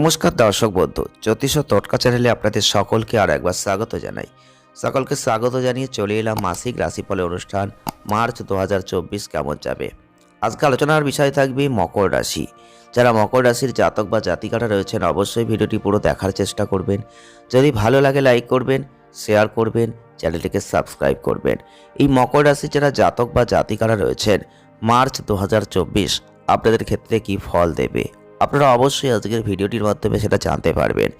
নমস্কার দর্শক বন্ধু, জ্যোতিষ ও টটকা চ্যানেলে আপনাদের সকলকে আর একবার স্বাগত জানাই। সকলকে স্বাগত জানিয়ে চলে এলাম মাসিক রাশিফলের অনুষ্ঠান, মার্চ দু হাজার চব্বিশ কেমন যাবে? আজকে আলোচনার বিষয় থাকবে মকর রাশি। যারা মকর রাশির জাতক বা জাতিকারা রয়েছেন, অবশ্যই ভিডিওটি পুরো দেখার চেষ্টা করবেন। যদি ভালো লাগে লাইক করবেন, শেয়ার করবেন, চ্যানেলটিকে সাবস্ক্রাইব করবেন। এই মকর রাশির যারা জাতক বা জাতিকারা রয়েছেন, মার্চ দু হাজার চব্বিশ আপনাদের ক্ষেত্রে কি ফল দেবে? আপনারা অবশ্যই আজকের ভিডিওটির মাধ্যমে সেটা জানতে পারবেন।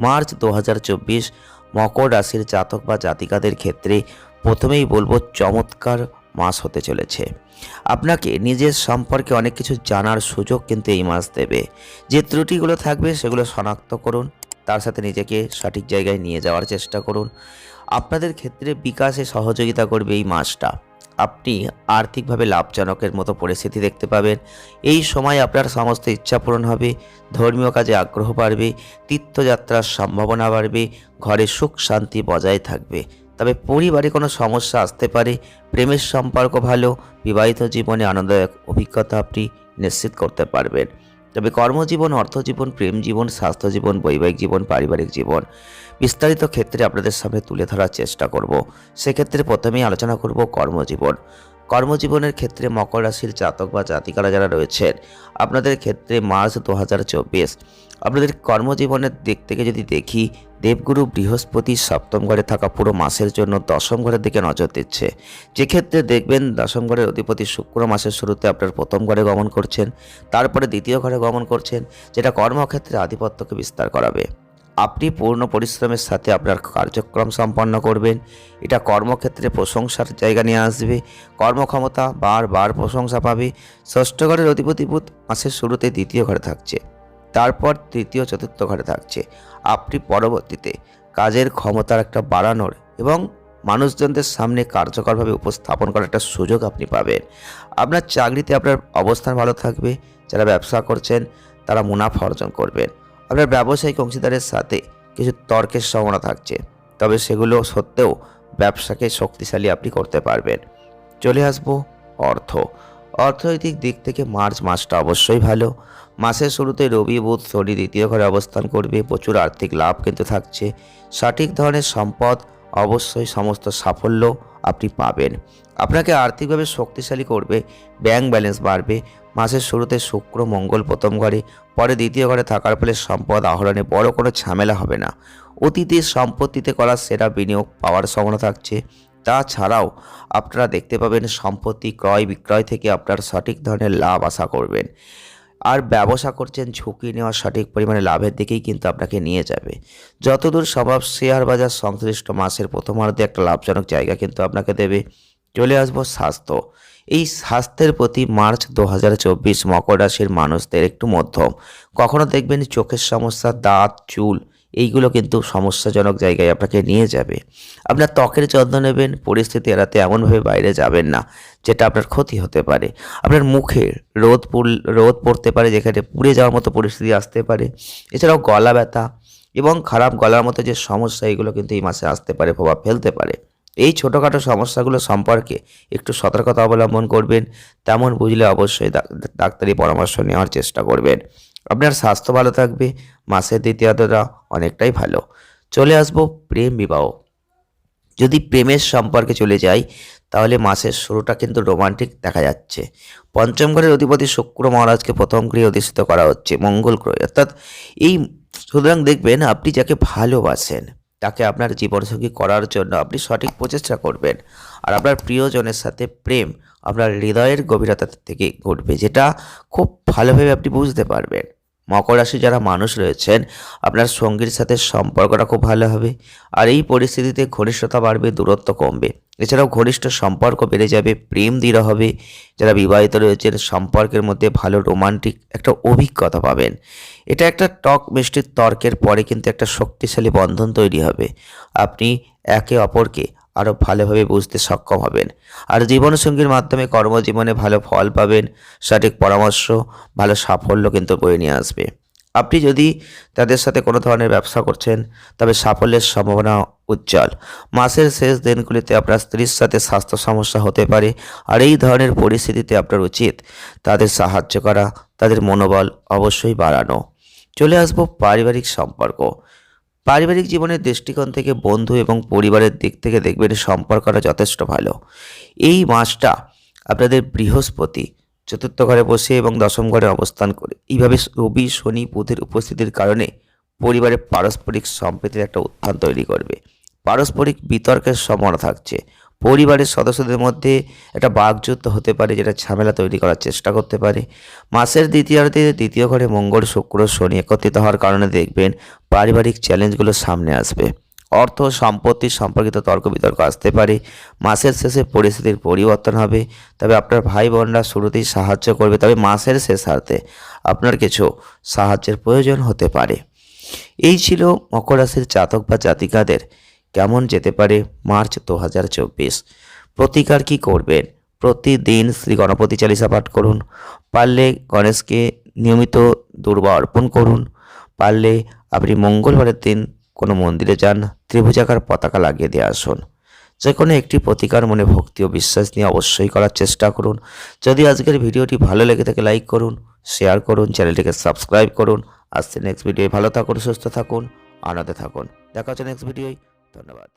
মার্চ দু হাজার চব্বিশ মকর রাশির জাতক বা জাতিকাদের ক্ষেত্রে প্রথমেই বলব চমৎকার মাস হতে চলেছে। আপনাকে নিজের সম্পর্কে অনেক কিছু জানার সুযোগ কিন্তু এই মাস দেবে। যে ত্রুটিগুলো থাকবে সেগুলো শনাক্ত করুন, তার সাথে নিজেকে সঠিক জায়গায় নিয়ে যাওয়ার চেষ্টা করুন। আপনাদের ক্ষেত্রে বিকাশে সহযোগিতা করবে এই মাসটা। আপনি আর্থিকভাবে লাভজনকের মতো পরিস্থিতি দেখতে পাবেন। এই সময় আপনার সমস্ত ইচ্ছা পূরণ হবে, ধর্মীয় কাজে আগ্রহ বাড়বে, তীর্থযাত্রার সম্ভাবনা বাড়বে, ঘরে সুখ শান্তি বজায় থাকবে। তবে পরিবারে কোনো সমস্যা আসতে পারে, প্রেমের সম্পর্ক ভালো, বিবাহিত জীবনে আনন্দদায়ক অভিজ্ঞতা আপনি নিশ্চিত করতে পারবেন। তবে কর্মজীবন, অর্থজীবন, প্রেম জীবন স্বাস্থ্য জীবন বৈবাহিক জীবন, পারিবারিক জীবন বিস্তারিত ক্ষেত্রে আপনাদের সামনে তুলে ধরার চেষ্টা করব। সেক্ষেত্রে প্রথমেই আলোচনা করব কর্মজীবন। কর্মজীবনের ক্ষেত্রে মকর রাশির জাতক বা জাতিকারা যারা রয়েছেন, আপনাদের ক্ষেত্রে মার্চ দু হাজার চব্বিশ। আপনাদের কর্মজীবনের দিক থেকে যদি দেখি, দেবগুরু বৃহস্পতি সপ্তম ঘরে থাকা পুরো মাসের জন্য দশম ঘরের দিকে নজর দিচ্ছে। যেক্ষেত্রে দেখবেন দশম ঘরের অধিপতি শুক্র মাসের শুরুতে আপনার প্রথম ঘরে গমন করছেন, তারপরে দ্বিতীয় ঘরে গমন করছেন, যেটা কর্মক্ষেত্রে আধিপত্যকে বিস্তার করাবে। আপনি পূর্ণ পরিশ্রমের সাথে আপনার কার্যক্রম সম্পন্ন করবেন। এটা কর্মক্ষেত্রে প্রশংসার জায়গা নিয়ে আসবে। কর্মক্ষমতা বারবার প্রশংসা পাবে। ষষ্ঠ ঘরের অধিপতি বুধ মাসের শুরুতে দ্বিতীয় ঘরে থাকছে। তারপর তৃতীয়, চতুর্থ ঘরে থাকছে। আপনি পরবর্তীতে কাজের ক্ষমতার একটা বাড়ানোর এবং মানুষজনদের সামনে কার্যকরভাবে উপস্থাপন করার একটা সুযোগ আপনি পাবেন। আপনার চাকরিতে আপনার অবস্থান ভালো থাকবে। যারা ব্যবসা করছেন, তারা মুনাফা অর্জন করবেন। আপনার ব্যবসায়িক অংশীদারের সাথে কিছু তর্কের সম্ভাবনা থাকছে। তবে সেগুলো সত্ত্বেও ব্যবসাকে শক্তিশালী আপনি করতে পারবেন। চলে আসব অর্থ। অর্থনৈতিক দিক থেকে মার্চ মাসটা অবশ্যই ভালো। মাসের শুরুতে রবি, বুধ, শনি দ্বিতীয় ঘরে অবস্থান করবে। প্রচুর আর্থিক লাভ কিন্তু থাকছে। সঠিক ধরনের সম্পদ অবশ্যই সমস্ত সাফল্য আপনি পাবেন। আপনাকে আর্থিকভাবে শক্তিশালী করবে। ব্যাংক ব্যালেন্স বাড়বে। মাসের শুরুতে শুক্র, মঙ্গল, প্রথম ঘরে, পরে দ্বিতীয় ঘরে থাকার ফলে সম্পদ, আহরণে বড় কোনো ঝামেলা হবে না। অতীতের সম্পত্তিতে করা সেরা বিনিয়োগ পাওয়ার সম্ভাবনা থাকছে। তাছাড়াও আপনারা দেখতে পাবেন সম্পত্তি ক্রয় বিক্রয় থেকে আপনার সঠিক ধরনের লাভ আশা করবেন। আর ব্যবসা করছেন ঝুঁকি নেওয়া সঠিক পরিমাণে লাভের দিকেই কিন্তু আপনাকে নিয়ে যাবে। যতদূর সম্ভব শেয়ার বাজার সংশ্লিষ্ট মাসের প্রথমার্ধে একটা লাভজনক জায়গা কিন্তু আপনাকে দেবে। চলে আসব স্বাস্থ্য। এই স্বাস্থ্যের প্রতি মার্চ দু হাজার চব্বিশ মকর রাশির মানুষদের একটু মধ্যম। কখনো দেখবেন চোখের সমস্যা, দাঁত, চুল, এইগুলো কিন্তু সমস্যাজনক জায়গায় আপনাকে নিয়ে যাবে। আপনার ত্বকের যত্ন নেবেন, পরিস্থিতি এড়াতে এমনভাবে বাইরে যাবেন না, যেটা আপনার ক্ষতি হতে পারে। আপনার মুখে রোদ রোদ পড়তে পারে, যেখানে পুড়ে যাওয়ার মতো পরিস্থিতি আসতে পারে। এছাড়াও গলা ব্যথা এবং খারাপ গলার মতো যে সমস্যা, এগুলো কিন্তু এই মাসে আসতে পারে, প্রভাব ফেলতে পারে। এই ছোটোখাটো সমস্যাগুলো সম্পর্কে একটু সতর্কতা অবলম্বন করবেন, তেমন বুঝলে অবশ্যই ডাক্তারি পরামর্শ নেওয়ার চেষ্টা করবেন। আপনার স্বাস্থ্য ভালো থাকবে, মাসের দ্বিতীয়তটা অনেকটাই ভালো। চলে আসব প্রেম বিবাহ। যদি প্রেমের সম্পর্কে চলে যাই, তাহলে মাসের শুরুটা কিন্তু রোমান্টিক দেখা যাচ্ছে। পঞ্চম ঘরের অধিপতি শুক্র মহারাজকে প্রথম গৃহে অধিষ্ঠিত করা হচ্ছে মঙ্গল গ্রহে। অর্থাৎ এই, সুতরাং দেখবেন আপনি যাকে ভালোবাসেন তাকে আপনার জীবনসঙ্গী করার জন্য আপনি সঠিক প্রচেষ্টা করবেন। আর আপনার প্রিয়জনের সাথে প্রেম আপনার হৃদয়ের গভীরতা থেকে ঘটবে, যেটা খুব ভালোভাবে আপনি বুঝতে পারবেন। মকর রাশি যারা মানুষ রয়েছেন, আপনার সঙ্গীর সাথে সম্পর্কটা খুব ভালো হবে। আর এই পরিস্থিতিতে ঘনিষ্ঠতা বাড়বে, দূরত্ব কমবে। এছাড়াও ঘনিষ্ঠ সম্পর্ক বেড়ে যাবে, প্রেম দৃঢ় হবে। যারা বিবাহিত রয়েছেন, সম্পর্কের মধ্যে ভালো রোমান্টিক একটা অভিজ্ঞতা পাবেন। এটা একটা টক মিষ্টির তর্কের পরে কিন্তু একটা শক্তিশালী বন্ধন তৈরি হবে। আপনি একে অপরকে আরও ভালোভাবে বুঝতে সক্ষম হবেন। আর জীবনসঙ্গীর মাধ্যমে কর্মজীবনে ভালো ফল পাবেন, সঠিক পরামর্শ, ভালো সাফল্য কিন্তু বয়ে নিয়ে আসবে। আপনি যদি তাদের সাথে কোনো ধরনের ব্যবসা করছেন, তবে সাফল্যের সম্ভাবনা উজ্জ্বল। মাসের শেষ দিনগুলিতে আপনার স্ত্রীর সাথে স্বাস্থ্য সমস্যা হতে পারে, আর এই ধরনের পরিস্থিতিতে আপনার উচিত তাদের সাহায্য করা, তাদের মনোবল অবশ্যই বাড়ানো। চলে আসব পারিবারিক সম্পর্ক। পারিবারিক জীবনের দৃষ্টিকোণ থেকে বন্ধু এবং পরিবারের দিক থেকে দেখবেন সম্পর্কটা যথেষ্ট ভালো। এই মাসটা আপনাদের বৃহস্পতি, চতুর্থ ঘরে বসে এবং দশম ঘরে অবস্থান করে। এইভাবে রবি, শনি, বুধের উপস্থিতির কারণে পরিবারের পারস্পরিক সম্প্রীতির একটা উত্থান তৈরি করবে। পারস্পরিক বিতর্কের সম্ভাবনা থাকছে। পরিবারের সদস্যদের মধ্যে একটা বাকযুদ্ধ হতে পারে যেটা ঝামেলা তৈরি করার চেষ্টা করতে পারে। মাসের দ্বিতীয়ার্ধে দ্বিতীয় ঘরে মঙ্গল, শুক্র, শনি একত্রিত হওয়ার কারণে দেখবেন পারিবারিক চ্যালেঞ্জগুলো সামনে আসবে। অর্থ, সম্পত্তি সম্পর্কিত তর্ক বিতর্ক আসতে পারে। মাসের শেষে পরিস্থিতির পরিবর্তন হবে। তবে আপনার ভাই বোনরা শুরুতেই সাহায্য করবে। তবে মাসের শেষার্ধে আপনার কিছু সাহায্যের প্রয়োজন হতে পারে। এই ছিল মকর রাশির জাতক বা জাতিকাদের কেমন যেতে পারে মার্চ দু হাজার চব্বিশ। প্রতিকার কী করবেন? প্রতিদিন শ্রী গণপতি চালিসা পাঠ করুন। পারলে গণেশকে নিয়মিত দুর্বা অর্পণ করুন। পারলে আপনি মঙ্গলবারের দিন কোনো মন্দিরে যান, ত্রিভুজাকার পতাকা লাগিয়ে দিয়ে আসুন। যে কোনো একটি প্রতিকার মনে ভক্তি ও বিশ্বাস নিয়ে অবশ্যই করার চেষ্টা করুন। যদি আজকের ভিডিওটি ভালো লেগে থাকে, লাইক করুন, শেয়ার করুন, চ্যানেলটিকে সাবস্ক্রাইব করুন। আসছে নেক্সট ভিডিও ভালো থাকুন, সুস্থ থাকুন, আনন্দে থাকুন। দেখা হচ্ছে নেক্সট ভিডিওয় ধন্যবাদ।